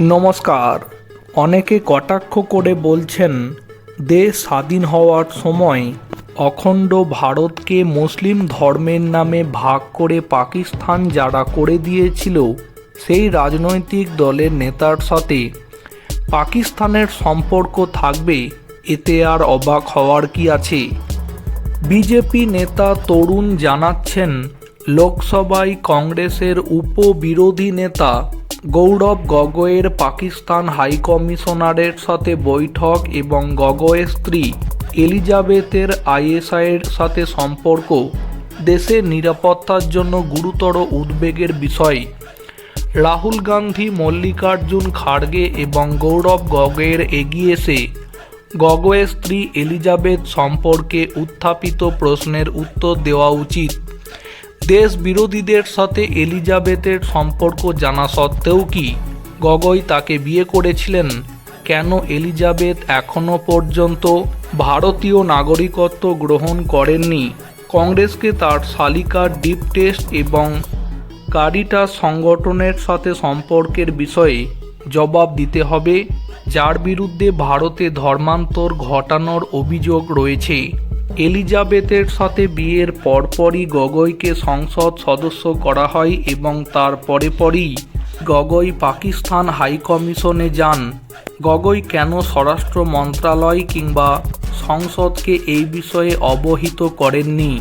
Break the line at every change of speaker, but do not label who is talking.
নমস্কার। অনেকে কটাক্ষ করে বলছেন দেশ স্বাধীন হওয়ার সময় অখণ্ড ভারতকে মুসলিম ধর্মের নামে ভাগ করে পাকিস্তান যারা করে দিয়েছিল, সেই রাজনৈতিক দলের নেতার সাথে পাকিস্তানের সম্পর্ক থাকবে, এতে আর অবাক হওয়ার কি আছে? বিজেপি নেতা তরুণ জানাচ্ছেন, লোকসভায় কংগ্রেসের উপবিরোধী নেতা গৌরব গগৈয়ের পাকিস্তান হাইকমিশনারের সাথে বৈঠক এবং গগৈয়ের স্ত্রী এলিজাবেথের আইএসআইয়ের সাথে সম্পর্ক। দেশের নিরাপত্তার জন্য গুরুতর উদ্বেগের বিষয়। রাহুল গান্ধী, মল্লিকার্জুন খাড়গে এবং গৌরব গগৈয়ের এগিয়ে এসে গগৈয়ের স্ত্রী এলিজাবেথ সম্পর্কে উত্থাপিত প্রশ্নের উত্তর দেওয়া উচিত। দেশ বিরোধীদের সাথে এলিজাবেথের সম্পর্ক জানা সত্ত্বেও কি গগৈ তাকে বিয়ে করেছিলেন? কেন এলিজাবেথ এখনও পর্যন্ত ভারতীয় নাগরিকত্ব গ্রহণ করেননি? কংগ্রেসকে তার শালিকার ডিপ টেস্ট এবং কারিটা সংগঠনের সাথে সম্পর্কের বিষয়ে জবাব দিতে হবে, যার বিরুদ্ধে ভারতে ধর্মান্তর ঘটানোর অভিযোগ রয়েছে। এলিজাবেথের সাথে বিয়ের পরপরই গগৈকে সংসদ সদস্য করা হয় এবং তার পরে পরই গগৈ পাকিস্তান হাইকমিশনে যান। গগৈ কেন স্বরাষ্ট্র মন্ত্রণালয় কিংবা সংসদকে এই বিষয়ে অবহিত করেননি?